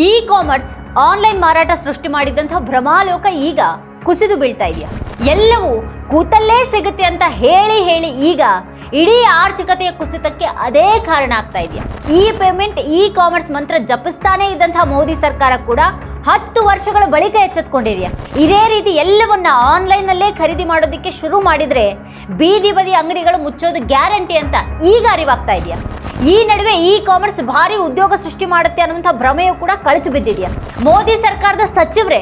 E commerce online ಮಾರಾಟ ಸೃಷ್ಟಿ ಮಾಡಿದಂತಹ ಭ್ರಮಾಲೋಕ ಈಗ ಕುಸಿದು ಬೀಳ್ತಾ ಇದೆಯಾ? ಎಲ್ಲವೂ ಕೂತಲ್ಲೇ ಸಿಗುತ್ತೆ ಅಂತ ಹೇಳಿ ಹೇಳಿ ಈಗ ಇಡೀ ಆರ್ಥಿಕತೆಯ ಕುಸಿತಕ್ಕೆ ಅದೇ ಕಾರಣ ಆಗ್ತಾ ಇದೆಯಾ? ಈ ಪೇಮೆಂಟ್ ಇ ಕಾಮರ್ಸ್ ಮಂತ್ರ ಜಪಿಸ್ತಾನೆ ಇದ್ದಂತಹ ಮೋದಿ ಸರ್ಕಾರ ಕೂಡ ಹತ್ತು ವರ್ಷಗಳ ಬಳಿಕ ಎಚ್ಚೆತ್ಕೊಂಡಿದೆಯಾ? ಇದೇ ರೀತಿ ಎಲ್ಲವನ್ನ ಆನ್ಲೈನ್ ನಲ್ಲೇ ಖರೀದಿ ಮಾಡೋದಕ್ಕೆ ಶುರು ಮಾಡಿದ್ರೆ ಬೀದಿ ಬದಿ ಅಂಗಡಿಗಳು ಮುಚ್ಚೋದು ಗ್ಯಾರಂಟಿ ಅಂತ ಈಗ ಅರಿವಾಗ್ತಾ ಇದೆಯಾ? ಈ ನಡುವೆ ಇ ಕಾಮರ್ಸ್ ಭಾರಿ ಉದ್ಯೋಗ ಸೃಷ್ಟಿ ಮಾಡುತ್ತೆ ಅನ್ನುವಂಥ ಭ್ರಮೆಯು ಕೂಡ ಕಳಚು ಬಿದ್ದಿದೆಯಾ? ಮೋದಿ ಸರ್ಕಾರದ ಸಚಿವರೇ,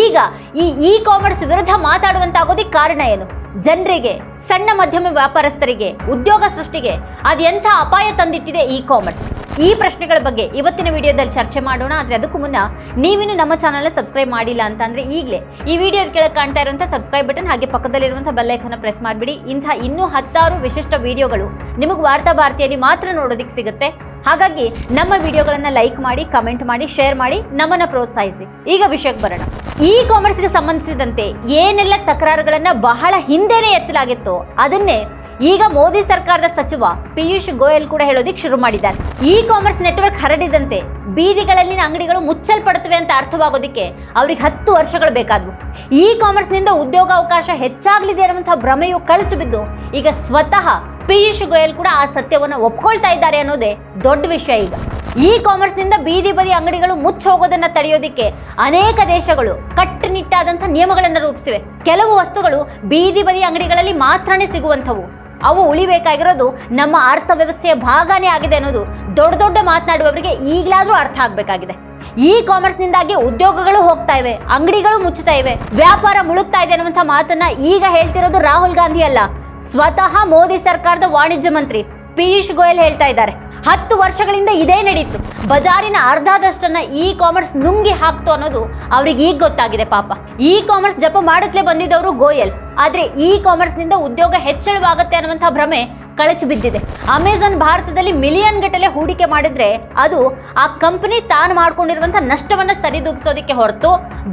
ಈಗ ಈ ಇ ಕಾಮರ್ಸ್ ವಿರುದ್ಧ ಮಾತಾಡುವಂತಾಗೋದಕ್ಕೆ ಕಾರಣ ಏನು? ಜನರಿಗೆ, ಸಣ್ಣ ಮಧ್ಯಮ ವ್ಯಾಪಾರಸ್ಥರಿಗೆ, ಉದ್ಯೋಗ ಸೃಷ್ಟಿಗೆ ಅದೆಂಥ ಅಪಾಯ ತಂದಿಟ್ಟಿದೆ ಇ ಕಾಮರ್ಸ್ ಈ ಪ್ರಶ್ನೆಗಳ ಬಗ್ಗೆ ಇವತ್ತಿನ ವಿಡಿಯೋದಲ್ಲಿ ಚರ್ಚೆ ಮಾಡೋಣ. ಆದರೆ ಅದಕ್ಕೂ ಮುನ್ನ ನೀವಿನ್ನು ನಮ್ಮ ಚಾನಲ್ ಸಬ್ಸ್ಕ್ರೈಬ್ ಮಾಡಿಲ್ಲ ಅಂತ ಅಂದ್ರೆ ಈಗಲೇ ಈ ವಿಡಿಯೋ ಕೆಳಗೆ ಕಾಣ್ತಾ ಇರುವಂಥ ಸಬ್ಸ್ಕ್ರೈಬ್ ಬಟನ್ ಹಾಗೆ ಪಕ್ಕದಲ್ಲಿರುವಂಥ ಬೆಲ್ಲೈಕನ್ನ ಪ್ರೆಸ್ ಮಾಡಿಬಿಡಿ. ಇಂಥ ಇನ್ನೂ ಹತ್ತಾರು ವಿಶಿಷ್ಟ ವಿಡಿಯೋಗಳು ನಿಮಗೆ ವಾರ್ತಾ ಭಾರತಿಯಲ್ಲಿ ಮಾತ್ರ ನೋಡೋದಕ್ಕೆ ಸಿಗುತ್ತೆ. ಹಾಗಾಗಿ ನಮ್ಮ ವಿಡಿಯೋಗಳನ್ನು ಲೈಕ್ ಮಾಡಿ ಕಮೆಂಟ್ ಮಾಡಿ ಶೇರ್ ಮಾಡಿ, ನಮ್ಮನ್ನ ಪ್ರೋತ್ಸಾಹಿಸಿ. ಈಗ ವಿಷಯಕ್ಕೆ ಬರೋಣ. ಇ ಕಾಮರ್ಸ್ಗೆ ಸಂಬಂಧಿಸಿದಂತೆ ಏನೆಲ್ಲ ತಕರಾರುಗಳನ್ನು ಬಹಳ ಹಿಂದೆನೇ ಎತ್ತಲಾಗಿತ್ತು, ಅದನ್ನೇ ಈಗ ಮೋದಿ ಸರ್ಕಾರದ ಸಚಿವ ಪಿಯೂಷ್ ಗೋಯಲ್ ಕೂಡ ಹೇಳೋದಿಕ್ ಶುರು ಮಾಡಿದ್ದಾರೆ. ಇ ಕಾಮರ್ಸ್ ನೆಟ್ವರ್ಕ್ ಹರಡಿದಂತೆ ಬೀದಿಗಳಲ್ಲಿನ ಅಂಗಡಿಗಳು ಮುಚ್ಚಲ್ಪಡುತ್ತವೆ ಅಂತ ಅರ್ಥವಾಗೋದಿಕ್ಕೆ ಅವ್ರಿಗೆ ಹತ್ತು ವರ್ಷಗಳು ಬೇಕಾದವು. ಇ ಕಾಮರ್ಸ್ನಿಂದ ಉದ್ಯೋಗಾವಕಾಶ ಹೆಚ್ಚಾಗಲಿದೆ ಅನ್ನುವಂತಹ ಭ್ರಮೆಯು ಕಳಚು ಬಿದ್ದು, ಈಗ ಸ್ವತಃ ಪಿಯೂಷ್ ಗೋಯಲ್ ಕೂಡ ಆ ಸತ್ಯವನ್ನು ಒಪ್ಕೊಳ್ತಾ ಇದ್ದಾರೆ ಅನ್ನೋದೇ ದೊಡ್ಡ ವಿಷಯ ಈಗ. ಇ ಕಾಮರ್ಸ್ನಿಂದ ಬೀದಿ ಬದಿ ಅಂಗಡಿಗಳು ಮುಚ್ಚ ಹೋಗೋದನ್ನ ತಡೆಯೋದಿಕ್ಕೆ ಅನೇಕ ದೇಶಗಳು ಕಟ್ಟುನಿಟ್ಟಾದಂಥ ನಿಯಮಗಳನ್ನು ರೂಪಿಸಿವೆ. ಕೆಲವು ವಸ್ತುಗಳು ಬೀದಿ ಬದಿ ಅಂಗಡಿಗಳಲ್ಲಿ ಮಾತ್ರನೇ ಸಿಗುವಂಥವು. ಅವು ಉಳಿಬೇಕಾಗಿರೋದು ನಮ್ಮ ಅರ್ಥವ್ಯವಸ್ಥೆಯ ಭಾಗನೇ ಆಗಿದೆ ಅನ್ನೋದು ದೊಡ್ಡ ದೊಡ್ಡ ಮಾತನಾಡುವವರಿಗೆ ಈಗಲಾದರೂ ಅರ್ಥ ಆಗಬೇಕಾಗಿದೆ. ಇ ಕಾಮರ್ಸ್ನಿಂದಾಗಿ ಉದ್ಯೋಗಗಳು ಹೋಗ್ತಾ ಇವೆ, ಅಂಗಡಿಗಳು ಮುಚ್ಚುತ್ತಾ ಇವೆ, ವ್ಯಾಪಾರ ಮುಳುಗ್ತಾ ಇದೆ ಅನ್ನುವಂಥ ಮಾತನ್ನ ಈಗ ಹೇಳ್ತಿರೋದು ರಾಹುಲ್ ಗಾಂಧಿ ಅಲ್ಲ. ಸ್ವತಃ ಮೋದಿ ಸರ್ಕಾರದ ವಾಣಿಜ್ಯ ಮಂತ್ರಿ ಪಿಯೂಷ್ ಗೋಯಲ್ ಹೇಳ್ತಾ ಇದ್ದಾರೆ. ಹತ್ತು ವರ್ಷಗಳಿಂದ ಇದೇ ನಡೀತು. ಬಜಾರಿನ ಅರ್ಧದಷ್ಟನ್ನ ಇ ಕಾಮರ್ಸ್ ನುಂಗಿ ಹಾಕ್ತು ಅನ್ನೋದು ಅವ್ರಿಗೆ ಈಗ ಗೊತ್ತಾಗಿದೆ ಪಾಪ. ಇ ಕಾಮರ್ಸ್ ಜಪ ಮಾಡುತ್ತಲೇ ಬಂದಿದ್ದವರು ಗೋಯಲ್. ಆದ್ರೆ ಇ ಕಾಮರ್ಸ್ನಿಂದ ಉದ್ಯೋಗ ಹೆಚ್ಚಳವಾಗುತ್ತೆ ಅನ್ನುವಂಥ ಭ್ರಮೆ ಕಳಚು ಬಿದ್ದಿದೆ. ಅಮೆಜಾನ್ ಭಾರತದಲ್ಲಿ ಮಿಲಿಯನ್ ಗಟ್ಟಲೆ ಹೂಡಿಕೆ ಮಾಡಿದ್ರೆ ಅದು ಆ ಕಂಪನಿ ತಾನು ಮಾಡ್ಕೊಂಡಿರುವಂತ ನಷ್ಟವನ್ನ ಸರಿದೂಗಿಸೋದಕ್ಕೆ ಹೊರತು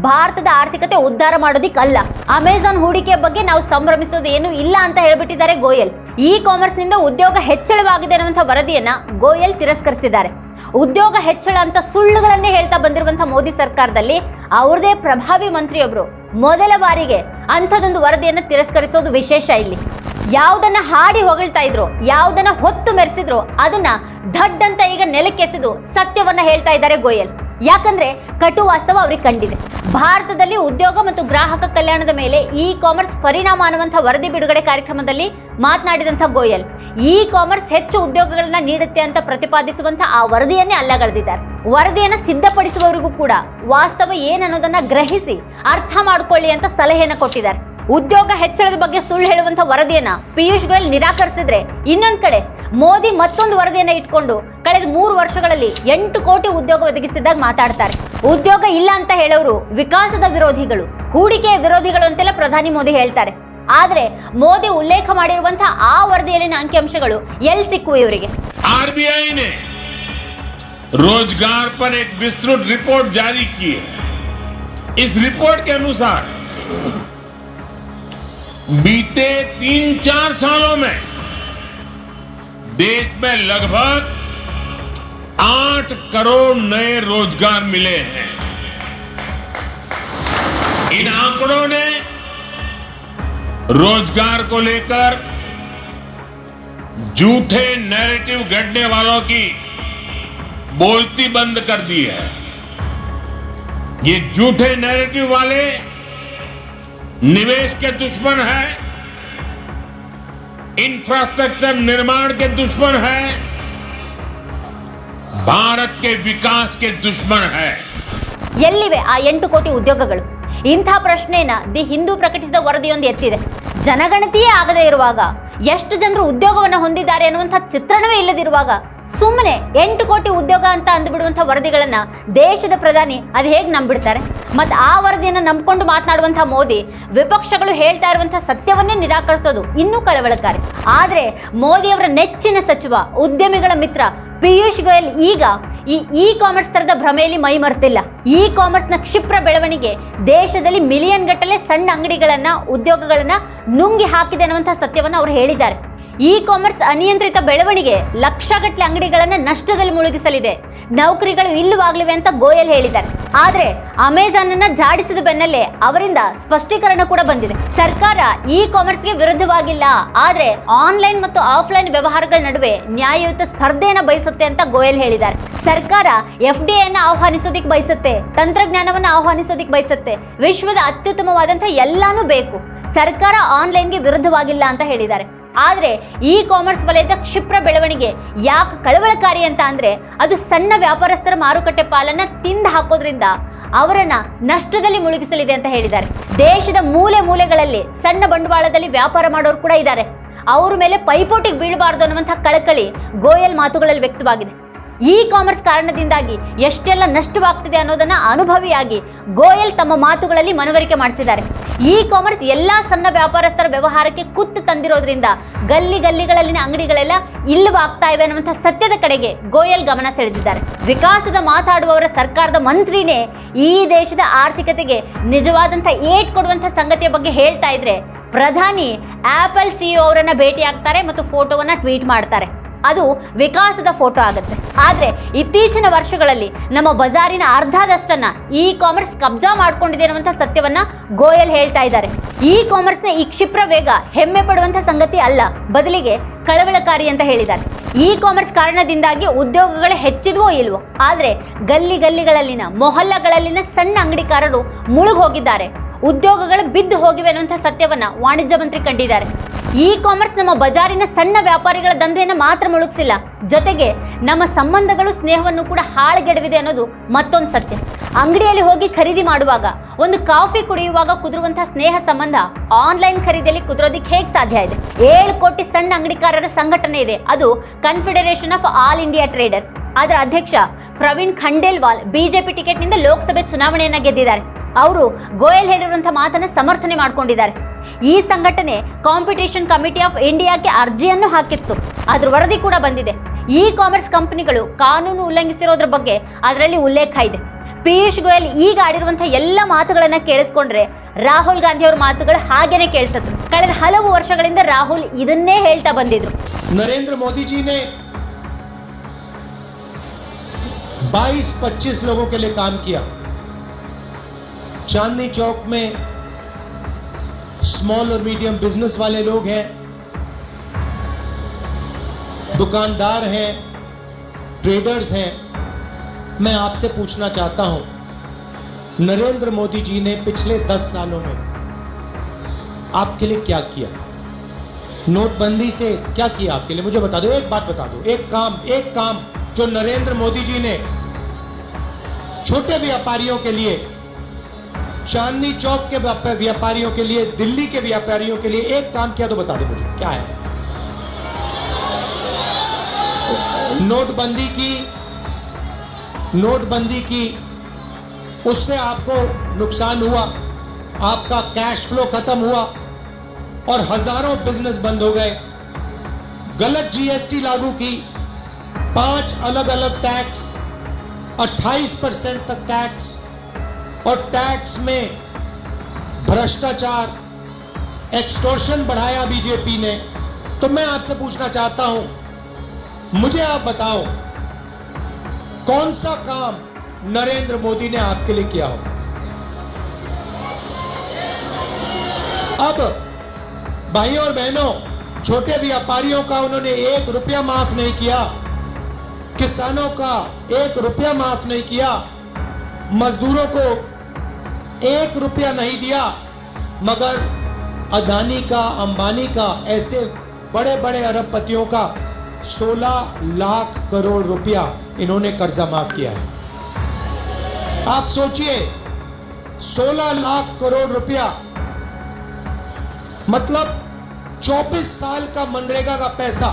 ಭಾರತದ ಆರ್ಥಿಕತೆ ಉದ್ಧಾರ ಮಾಡೋದಿಕ್ಕಲ್ಲ. ಅಮೆಜಾನ್ ಹೂಡಿಕೆ ಬಗ್ಗೆ ನಾವು ಸಂಭ್ರಮಿಸೋದು ಏನು ಇಲ್ಲ ಅಂತ ಹೇಳ್ಬಿಟ್ಟಿದ್ದಾರೆ ಗೋಯಲ್. ಇ ಕಾಮರ್ಸ್ನಿಂದ ಉದ್ಯೋಗ ಹೆಚ್ಚಳವಾಗಿದೆ ಅನ್ನುವಂಥ ವರದಿಯನ್ನ ಗೋಯಲ್ ತಿರಸ್ಕರಿಸಿದ್ದಾರೆ. ಉದ್ಯೋಗ ಹೆಚ್ಚಳ ಅಂತ ಸುಳ್ಳುಗಳನ್ನೇ ಹೇಳ್ತಾ ಬಂದಿರುವಂತಹ ಮೋದಿ ಸರ್ಕಾರದಲ್ಲಿ ಅವ್ರದೇ ಪ್ರಭಾವಿ ಮಂತ್ರಿಯೊಬ್ರು. ಮೊದಲ ಬಾರಿಗೆ ಅಂಥದೊಂದು ವರದಿಯನ್ನು ತಿರಸ್ಕರಿಸೋದು ವಿಶೇಷ ಇಲ್ಲಿ. ಯಾವುದನ್ನ ಹಾಡಿ ಹೊಗಳ್ತಾ ಇದ್ರು, ಯಾವುದನ್ನ ಹೊತ್ತು ಮೆರೆಸಿದ್ರು, ಅದನ್ನ ಧಡ್ ಅಂತ ಈಗ ನೆಲಕ್ಕೆಸೆದು ಸತ್ಯವನ್ನ ಹೇಳ್ತಾ ಇದ್ದಾರೆ ಗೋಯಲ್. ಯಾಕಂದ್ರೆ ಕಟು ವಾಸ್ತವ ಅವ್ರಿಗೆ ಕಂಡಿದೆ. ಭಾರತದಲ್ಲಿ ಉದ್ಯೋಗ ಮತ್ತು ಗ್ರಾಹಕ ಕಲ್ಯಾಣದ ಮೇಲೆ ಇ ಕಾಮರ್ಸ್ ಪರಿಣಾಮ ಅನ್ನುವಂಥ ವರದಿ ಬಿಡುಗಡೆ ಕಾರ್ಯಕ್ರಮದಲ್ಲಿ ಮಾತನಾಡಿದಂಥ ಗೋಯಲ್. ಇ ಕಾಮರ್ಸ್ ಹೆಚ್ಚು ಉದ್ಯೋಗಗಳನ್ನ ನೀಡುತ್ತೆ ಅಂತ ಪ್ರತಿಪಾದಿಸುವಂತ ಆ ವರದಿಯನ್ನೇ ಅಲ್ಲಗಳೆದಿದ್ದಾರೆ ವರದಿಯನ್ನ ಸಿದ್ಧಪಡಿಸುವವರಿಗೂ ಕೂಡ ವಾಸ್ತವ ಏನನ್ನೋದನ್ನ ಗ್ರಹಿಸಿ ಅರ್ಥ ಮಾಡ್ಕೊಳ್ಳಿ ಅಂತ ಸಲಹೆಯನ್ನು ಕೊಟ್ಟಿದ್ದಾರೆ. ಉದ್ಯೋಗ ಹೆಚ್ಚಳದ ಬಗ್ಗೆ ಸುಳ್ಳು ಹೇಳುವಂತ ವರದಿಯನ್ನ ಪಿಯೂಷ್ ಗೋಯಲ್ ನಿರಾಕರಿಸಿದ್ರೆ ಇನ್ನೊಂದ್ ಕಡೆ ಮೋದಿ ಮತ್ತೊಂದು ವರದಿಯನ್ನ ಇಟ್ಕೊಂಡು ಕಳೆದ ಮೂರು ವರ್ಷಗಳಲ್ಲಿ ಎಂಟು ಕೋಟಿ ಉದ್ಯೋಗ ಒದಗಿಸಿದಾಗ ಮಾತಾಡ್ತಾರೆ ಉದ್ಯೋಗ ಇಲ್ಲ ಅಂತ ಹೇಳೋರು ವಿಕಾಸದ ವಿರೋಧಿಗಳು ಹೂಡಿಕೆಯ ವಿರೋಧಿಗಳು ಅಂತೆಲ್ಲ ಪ್ರಧಾನಿ ಮೋದಿ ಹೇಳ್ತಾರೆ ಆದ್ರೆ ಮೋದಿ ಉಲ್ಲೇಖ ಮಾಡಿರುವಂತಹ ಆ ವರದಿಯಲ್ಲಿನ ಅಂಕಿಅಂಶಗಳು ಎಲ್ಲಿ ಸಿಕ್ಕುವು ಇವರಿಗೆ आरबीआई ने रोजगार पर एक विस्तृत रिपोर्ट जारी की है इस रिपोर्ट के अनुसार बीते तीन चार सालों में देश में लगभग आठ करोड़ नए रोज़गार मिले हैं। इन आंकड़ों ने रोज़गार को लेकर झूठे नैरेटिव गढ़ने वालों की बोलती बंद कर दी है। ये झूठे नैरेटिव वाले निवेश के दुश्मन है इंफ्रास्ट्रक्चर निर्माण के दुश्मन है भारत के विकास के दुश्मन है ಎಲ್ಲಿವೆ ಆ ಎಂಟು ಕೋಟಿ ಉದ್ಯೋಗಗಳು ಇಂಥ ಪ್ರಶ್ನೆಯನ್ನ ದಿ ಹಿಂದೂ ಪ್ರಕಟಿಸಿದ ವರದಿಯೊಂದು ಎತ್ತಿದೆ ಜನಗಣತಿಯೇ ಆಗದೇ ಇರುವಾಗ ಎಷ್ಟು ಜನರು ಉದ್ಯೋಗವನ್ನು ಹೊಂದಿದ್ದಾರೆ ಅನ್ನುವಂಥ ಚಿತ್ರಣವೇ ಇಲ್ಲದಿರುವಾಗ ಸುಮ್ಮನೆ ಎಂಟು ಕೋಟಿ ಉದ್ಯೋಗ ಅಂತ ಅಂದುಬಿಡುವಂಥ ವರದಿಗಳನ್ನ ದೇಶದ ಪ್ರಧಾನಿ ಅದು ಹೇಗೆ ನಂಬಿಡ್ತಾರೆ ಮತ್ತು ಆ ವರದಿಯನ್ನು ನಂಬಿಕೊಂಡು ಮಾತನಾಡುವಂಥ ಮೋದಿ ವಿಪಕ್ಷಗಳು ಹೇಳ್ತಾ ಇರುವಂಥ ಸತ್ಯವನ್ನೇ ನಿರಾಕರಿಸೋದು ಇನ್ನೂ ಕಳವಳಕಾರಿ. ಆದರೆ ಮೋದಿಯವರ ನೆಚ್ಚಿನ ಸಚಿವ, ಉದ್ಯಮಿಗಳ ಮಿತ್ರ ಪಿಯೂಷ್ ಗೋಯಲ್ ಈಗ ಈ ಇ ಕಾಮರ್ಸ್ ತರದ ಭ್ರಮೆಯಲ್ಲಿ ಮೈ ಮರೆತಿಲ್ಲ. ಇ ಕಾಮರ್ಸ್ನ ಕ್ಷಿಪ್ರ ಬೆಳವಣಿಗೆ ದೇಶದಲ್ಲಿ ಮಿಲಿಯನ್ ಗಟ್ಟಲೆ ಸಣ್ಣ ಅಂಗಡಿಗಳನ್ನ, ಉದ್ಯೋಗಗಳನ್ನ ನುಂಗಿ ಹಾಕಿದೆ ಅನ್ನುವಂಥ ಸತ್ಯವನ್ನು ಅವರು ಹೇಳಿದ್ದಾರೆ. ಇ ಕಾಮರ್ಸ್ ಅನಿಯಂತ್ರಿತ ಬೆಳವಣಿಗೆ ಲಕ್ಷಗಟ್ಟಲೆ ಅಂಗಡಿಗಳನ್ನ ನಷ್ಟದಲ್ಲಿ ಮುಳುಗಿಸಲಿದೆ. ನೌಕರಿಗಳು ಇಲ್ಲವಾಗ್ಲಿವೆ ಅಂತ ಗೋಯಲ್ ಹೇಳಿದ್ದಾರೆ. ಆದ್ರೆ ಅಮೆಜಾನ್ ಅನ್ನ ಜಾಡಿಸಿದ ಬೆನ್ನಲ್ಲೇ ಅವರಿಂದ ಸ್ಪಷ್ಟೀಕರಣ ಕೂಡ ಬಂದಿದೆ. ಸರ್ಕಾರ ಇ ಕಾಮರ್ಸ್ಗೆ ವಿರುದ್ಧವಾಗಿಲ್ಲ. ಆದ್ರೆ ಆನ್ಲೈನ್ ಮತ್ತು ಆಫ್ಲೈನ್ ವ್ಯವಹಾರಗಳ ನಡುವೆ ನ್ಯಾಯಯುತ ಸ್ಪರ್ಧೆಯನ್ನ ಬಯಸುತ್ತೆ ಅಂತ ಗೋಯಲ್ ಹೇಳಿದ್ದಾರೆ. ಸರ್ಕಾರ ಎಫ್ ಡಿ ಅನ್ನ ಆಹ್ವಾನಿಸೋದಿಕ್ ಬಯಸುತ್ತೆ. ತಂತ್ರಜ್ಞಾನವನ್ನ ಆಹ್ವಾನಿಸೋದಿಕ್ ಬಯಸುತ್ತೆ. ವಿಶ್ವದ ಅತ್ಯುತ್ತಮವಾದಂತಹ ಎಲ್ಲಾನು ಬೇಕು. ಸರ್ಕಾರ ಆನ್ಲೈನ್ಗೆ ವಿರುದ್ಧವಾಗಿಲ್ಲ ಅಂತ ಹೇಳಿದ್ದಾರೆ. ಆದ್ರೆ ಇ ಕಾಮರ್ಸ್ ವಲಯದ ಕ್ಷಿಪ್ರ ಬೆಳವಣಿಗೆ ಯಾಕೆ ಕಳವಳಕಾರಿ ಅಂತ ಅಂದರೆ ಅದು ಸಣ್ಣ ವ್ಯಾಪಾರಸ್ಥರ ಮಾರುಕಟ್ಟೆ ಪಾಲನ್ನು ತಿಂದು ಹಾಕೋದ್ರಿಂದ ಅವರನ್ನ ನಷ್ಟದಲ್ಲಿ ಮುಳುಗಿಸಲಿದೆ ಅಂತ ಹೇಳಿದ್ದಾರೆ. ದೇಶದ ಮೂಲೆ ಮೂಲೆಗಳಲ್ಲಿ ಸಣ್ಣ ಬಂಡವಾಳದಲ್ಲಿ ವ್ಯಾಪಾರ ಮಾಡೋರು ಕೂಡ ಇದ್ದಾರೆ. ಅವ್ರ ಮೇಲೆ ಪೈಪೋಟಿಗೆ ಬೀಳಬಾರ್ದು ಅನ್ನುವಂಥ ಕಳಕಳಿ ಗೋಯಲ್ ಮಾತುಗಳಲ್ಲಿ ವ್ಯಕ್ತವಾಗಿದೆ. ಇ ಕಾಮರ್ಸ್ ಕಾರಣದಿಂದಾಗಿ ಎಷ್ಟೆಲ್ಲ ನಷ್ಟವಾಗ್ತಿದೆ ಅನ್ನೋದನ್ನ ಅನುಭವಿಯಾಗಿ ಗೋಯಲ್ ತಮ್ಮ ಮಾತುಗಳಲ್ಲಿ ಮನವರಿಕೆ ಮಾಡಿಸಿದ್ದಾರೆ. ಇ ಕಾಮರ್ಸ್ ಎಲ್ಲಾ ಸಣ್ಣ ವ್ಯಾಪಾರಸ್ಥರ ವ್ಯವಹಾರಕ್ಕೆ ಕುತ್ತು ತಂದಿರೋದ್ರಿಂದ ಗಲ್ಲಿ ಗಲ್ಲಿಗಳಲ್ಲಿನ ಅಂಗಡಿಗಳೆಲ್ಲ ಇಲ್ಲವಾಗ್ತಾ ಇವೆ ಅನ್ನುವಂಥ ಸತ್ಯದ ಕಡೆಗೆ ಗೋಯಲ್ ಗಮನ ಸೆಳೆದಿದ್ದಾರೆ. ವಿಕಾಸದ ಮಾತಾಡುವವರ ಸರ್ಕಾರದ ಮಂತ್ರಿನೇ ಈ ದೇಶದ ಆರ್ಥಿಕತೆಗೆ ನಿಜವಾದಂಥ ಏಟ್ ಕೊಡುವಂಥ ಸಂಗತಿಯ ಬಗ್ಗೆ ಹೇಳ್ತಾ ಇದ್ರೆ ಪ್ರಧಾನಿ ಆಪಲ್ ಸಿಇಒ ಅವರನ್ನ ಭೇಟಿ ಆಗ್ತಾರೆ ಮತ್ತು ಫೋಟೋವನ್ನ ಟ್ವೀಟ್ ಮಾಡ್ತಾರೆ. ಅದು ವಿಕಾಸದ ಫೋಟೋ ಆಗುತ್ತೆ. ಆದರೆ ಇತ್ತೀಚಿನ ವರ್ಷಗಳಲ್ಲಿ ನಮ್ಮ ಬಜಾರಿನ ಅರ್ಧದಷ್ಟನ್ನ ಇ ಕಾಮರ್ಸ್ ಕಬ್ಜಾ ಮಾಡಿಕೊಂಡಿದೆ ಅನ್ನುವಂಥ ಸತ್ಯವನ್ನ ಗೋಯಲ್ ಹೇಳ್ತಾ ಇದ್ದಾರೆ. ಇ ಕಾಮರ್ಸ್ನ ಈ ಕ್ಷಿಪ್ರ ವೇಗ ಹೆಮ್ಮೆ ಪಡುವಂಥ ಸಂಗತಿ ಅಲ್ಲ, ಬದಲಿಗೆ ಕಳವಳಕಾರಿ ಅಂತ ಹೇಳಿದ್ದಾರೆ. ಇ ಕಾಮರ್ಸ್ ಕಾರಣದಿಂದಾಗಿ ಉದ್ಯೋಗಗಳು ಹೆಚ್ಚಿದ್ವೋ ಇಲ್ವೋ? ಆದರೆ ಗಲ್ಲಿ ಗಲ್ಲಿಗಳಲ್ಲಿನ ಮೊಹಲ್ಲಗಳಲ್ಲಿನ ಸಣ್ಣ ಅಂಗಡಿಕಾರರು ಮುಳುಗ್ ಹೋಗಿದ್ದಾರೆ ಉದ್ಯೋಗಗಳು ಬಿದ್ದು ಹೋಗಿವೆ ಅನ್ನುವಂಥ ಸತ್ಯವನ್ನ ವಾಣಿಜ್ಯ ಮಂತ್ರಿ ಕಂಡಿದ್ದಾರೆ. ಇ ಕಾಮರ್ಸ್ ನಮ್ಮ ಬಜಾರಿನ ಸಣ್ಣ ವ್ಯಾಪಾರಿಗಳ ದಂಧೆಯನ್ನು ಮಾತ್ರ ಮುಳುಗಿಸಿಲ್ಲ. ಜೊತೆಗೆ ನಮ್ಮ ಸಂಬಂಧಗಳು, ಸ್ನೇಹವನ್ನು ಕೂಡ ಹಾಳುಗೆಡವಿದೆ ಅನ್ನೋದು ಮತ್ತೊಂದು ಸತ್ಯ. ಅಂಗಡಿಯಲ್ಲಿ ಹೋಗಿ ಖರೀದಿ ಮಾಡುವಾಗ, ಒಂದು ಕಾಫಿ ಕುಡಿಯುವಾಗ ಕುದುರುವಂತಹ ಸ್ನೇಹ ಸಂಬಂಧ ಆನ್ಲೈನ್ ಖರೀದಿಯಲ್ಲಿ ಕುದುರೋದಿಕ್ಕೆ ಹೇಗೆ ಸಾಧ್ಯ ಇದೆ? ಏಳು ಕೋಟಿ ಸಣ್ಣ ಅಂಗಡಿಕಾರರ ಸಂಘಟನೆ ಇದೆ. ಅದು confederation of all India traders ಅದರ ಅಧ್ಯಕ್ಷ ಪ್ರವೀಣ್ ಖಂಡೇಲ್ವಾಲ್ ಬಿಜೆಪಿ ಟಿಕೆಟ್ನಿಂದ ಲೋಕಸಭೆ ಚುನಾವಣೆಯನ್ನು ಗೆದ್ದಿದ್ದಾರೆ. ಅವರು ಗೋಯಲ್ ಹೇಳಿರುವಂಥ ಮಾತನ್ನು ಸಮರ್ಥನೆ ಮಾಡಿಕೊಂಡಿದ್ದಾರೆ. ಈ ಸಂಘಟನೆ ಕಾಂಪಿಟೇಷನ್ ಕಮಿಟಿ ಆಫ್ ಇಂಡಿಯಾಕ್ಕೆ ಅರ್ಜಿಯನ್ನು ಹಾಕಿತ್ತು. ಅದ್ರ ವರದಿ ಕೂಡ ಬಂದಿದೆ. ಇ ಕಾಮರ್ಸ್ ಕಂಪನಿಗಳು ಕಾನೂನು ಉಲ್ಲಂಘಿಸಿರೋದ್ರ ಬಗ್ಗೆ ಅದರಲ್ಲಿ ಉಲ್ಲೇಖ ಇದೆ. ಪಿಯೂಷ್ ಗೋಯಲ್ ಈಗ ಆಡಿರುವಂಥ ಎಲ್ಲ ಮಾತುಗಳನ್ನು ಕೇಳಿಸ್ಕೊಂಡ್ರೆ ರಾಹುಲ್ ಗಾಂಧಿ ಅವರ ಮಾತುಗಳು ಹಾಗೇನೆ ಕೇಳಿಸುತ್ತೆ ಕಳೆದ ಹಲವು ವರ್ಷಗಳಿಂದ ರಾಹುಲ್ ಇದನ್ನೇ ಹೇಳ್ತಾ ಬಂದಿದ್ರು. ನರೇಂದ್ರ ಮೋದಿಜಿನೇ ಬಾಯಿಸ್ ಪಚ್ಚೀಸ್ ಲೋಗೋ ಕಾಮ್ ಕಿಯಾ चांदनी चौक में स्मॉल और मीडियम बिज़नेस वाले लोग हैं, दुकानदार हैं ट्रेडर्स हैं। मैं आपसे पूछना चाहता हूँ, नरेंद्र मोदी जी ने पिछले 10 सालों में आपके लिए क्या किया? नोटबंदी से क्या किया आपके लिए? मुझे बता दो, एक बात बता दो, एक काम एक काम, जो नरेंद्र मोदी जी ने छोटे व्यापारियों के लिए चांदनी चौक के व्यापारियों के लिए, दिल्ली के व्यापारियों के लिए एक काम किया तो बता दो मुझे, क्या है? नोटबंदी की नोटबंदी की, उससे आपको नुकसान हुआ, आपका कैश फ्लो खत्म हुआ, और हज़ारों बिज़नेस बंद हो गए। गलत जीएसटी लागू की, पाँच अलग अलग टैक्स 28 परसेंट तक टैक्स और टैक्स में भ्रष्टाचार एक्सटोर्शन बढ़ाया बीजेपी ने। तो मैं आपसे पूछना चाहता हूँ, मुझे आप बताओ, कौन सा काम नरेंद्र मोदी ने आपके लिए किया हो? अब, भाइयों और बहनों, छोटे व्यापारियों का उन्होंने एक रुपया माफ़ नहीं किया, किसानों का एक रुपया माफ़ नहीं किया, मजदूरों को एक रुपया नहीं दिया, मगर अदानी का, अंबानी का, ऐसे बड़े बड़े अरबपतियों का 16 लाख करोड़ रुपया इन्होंने कर्जा माफ़ किया है। आप सोचिए 16 लाख करोड़ रुपया मतलब 24 साल का मनरेगा का पैसा,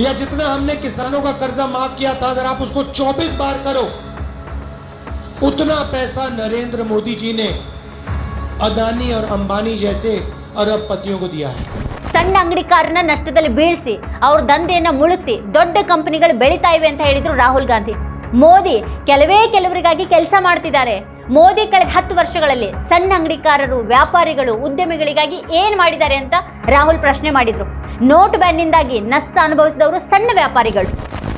या जितना हमने किसानों का कर्जा माफ़ किया था, अगर आप उसको 24 बार करो उतना पैसा नरेंद्र मोदी जी ने अदानी और अंबानी जैसे अरबपतियों को दिया है ಸಣ್ಣ ಅಂಗಡಿಕಾರನ ನಷ್ಟದಲ್ಲಿ ಬೀಳಿಸಿ ಅವ್ರ ದಂಧೆಯನ್ನ ಮುಳುಗಿಸಿ ದೊಡ್ಡ ಕಂಪನಿಗಳು ಬೆಳೀತಾ ಇವೆ ಅಂತ ಹೇಳಿದ್ರು ರಾಹುಲ್ ಗಾಂಧಿ ಮೋದಿ ಕೆಲವೇ ಕೆಲವರಿಗಾಗಿ ಕೆಲಸ ಮಾಡ್ತಿದ್ದಾರೆ ಮೋದಿ ಕಳೆದ ಹತ್ತು ವರ್ಷಗಳಲ್ಲಿ ಸಣ್ಣ ಅಂಗಡಿಕಾರರು ವ್ಯಾಪಾರಿಗಳು ಉದ್ಯಮಿಗಳಿಗಾಗಿ ಏನ್ ಮಾಡಿದ್ದಾರೆ ಅಂತ ರಾಹುಲ್ ಪ್ರಶ್ನೆ ಮಾಡಿದ್ರು ನೋಟ್ ಬ್ಯಾನ್ನಿಂದಾಗಿ ನಷ್ಟ ಅನುಭವಿಸಿದವರು ಸಣ್ಣ ವ್ಯಾಪಾರಿಗಳು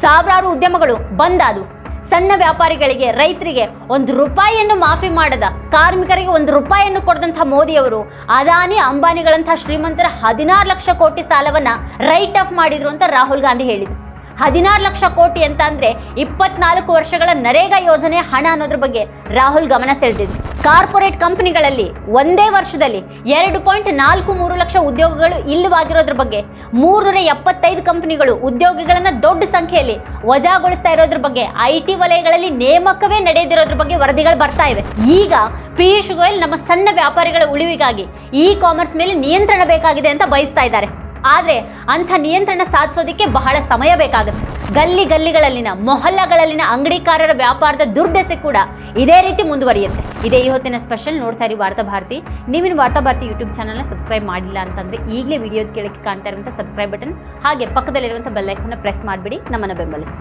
ಸಾವಿರಾರು ಉದ್ಯಮಗಳು ಬಂದಾದವು ಸಣ್ಣ ವ್ಯಾಪಾರಿಗಳಿಗೆ, ರೈತರಿಗೆ ಒಂದು ರೂಪಾಯಿಯನ್ನು ಮಾಫಿ ಮಾಡದ, ಕಾರ್ಮಿಕರಿಗೆ ಒಂದು ರೂಪಾಯಿಯನ್ನು ಕೊಡದಂತಹ ಮೋದಿಯವರು ಅದಾನಿ ಅಂಬಾನಿಗಳಂತಹ ಶ್ರೀಮಂತರ ಹದಿನಾರು ಲಕ್ಷ ಕೋಟಿ ಸಾಲವನ್ನ ರೈಟ್ ಆಫ್ ಮಾಡಿದ್ರು ಅಂತ ರಾಹುಲ್ ಗಾಂಧಿ ಹೇಳಿದ್ರು. ಹದಿನಾರು ಲಕ್ಷ ಕೋಟಿ ಅಂತ ಅಂದರೆ ಇಪ್ಪತ್ನಾಲ್ಕು ವರ್ಷಗಳ ನರೇಗಾ ಯೋಜನೆ ಹಣ ಅನ್ನೋದ್ರ ಬಗ್ಗೆ ರಾಹುಲ್ ಗಮನ ಸೆಳೆದಿದ್ರು. ಕಾರ್ಪೊರೇಟ್ ಕಂಪನಿಗಳಲ್ಲಿ ಒಂದೇ ವರ್ಷದಲ್ಲಿ ಎರಡು ಪಾಯಿಂಟ್ ನಾಲ್ಕು ಮೂರು ಲಕ್ಷ ಉದ್ಯೋಗಗಳು ಇಲ್ಲವಾಗಿರೋದ್ರ ಬಗ್ಗೆ ಮೂರರ ಎಪ್ಪತ್ತೈದು ಕಂಪನಿಗಳು ಉದ್ಯೋಗಿಗಳನ್ನ ದೊಡ್ಡ ಸಂಖ್ಯೆಯಲ್ಲಿ ವಜಾಗೊಳಿಸ್ತಾ ಇರೋದ್ರ ಬಗ್ಗೆ ಐ ಟಿ ವಲಯಗಳಲ್ಲಿ ನೇಮಕವೇ ನಡೆಯದಿರೋದ್ರ ಬಗ್ಗೆ ವರದಿಗಳು ಬರ್ತಾ ಇವೆ. ಈಗ ಪಿಯೂಷ್ ಗೋಯಲ್ ನಮ್ಮ ಸಣ್ಣ ವ್ಯಾಪಾರಿಗಳ ಉಳಿವಿಗಾಗಿ ಇ ಕಾಮರ್ಸ್ ಮೇಲೆ ನಿಯಂತ್ರಣ ಬೇಕಾಗಿದೆ ಅಂತ ಬಯಸ್ತಾ ಇದ್ದಾರೆ. ಆದರೆ ಅಂಥ ನಿಯಂತ್ರಣ ಸಾಧಿಸೋದಕ್ಕೆ ಬಹಳ ಸಮಯ ಬೇಕಾಗುತ್ತೆ. ಗಲ್ಲಿ ಗಲ್ಲಿಗಳಲ್ಲಿನ ಮೊಹಲ್ಲಗಳಲ್ಲಿನ ಅಂಗಡಿಕಾರರ ವ್ಯಾಪಾರದ ದುರ್ದೆಸೆ ಕೂಡ ಇದೇ ರೀತಿ ಮುಂದುವರಿಯುತ್ತೆ. ಇದೇ ಹೊತ್ತಿನ ಸ್ಪೆಷಲ್ ನೋಡ್ತಾ ಇರಿ ವಾರ್ತಾ ಭಾರತಿ. ನೀವಿನ ವಾರ್ತಾ ಭಾರತಿ ಯೂಟ್ಯೂಬ್ ಚಾನಲ್ನ ಸಬ್ಸ್ಕ್ರೈಬ್ ಮಾಡಿಲ್ಲ ಅಂತಂದ್ರೆ ಈಗಲೇ ವಿಡಿಯೋದ ಕೆಳಗೆ ಕಾಣ್ತಾ ಇರುವಂಥ ಸಬ್ಸ್ಕ್ರೈಬ್ ಬಟನ್ ಹಾಗೆ ಪಕ್ಕದಲ್ಲಿರುವಂಥ ಬೆಲ್ಲೈಕನ್ನ ಪ್ರೆಸ್ ಮಾಡಿಬಿಡಿ. ನಮ್ಮನ್ನು ಬೆಂಬಲಿಸಿ.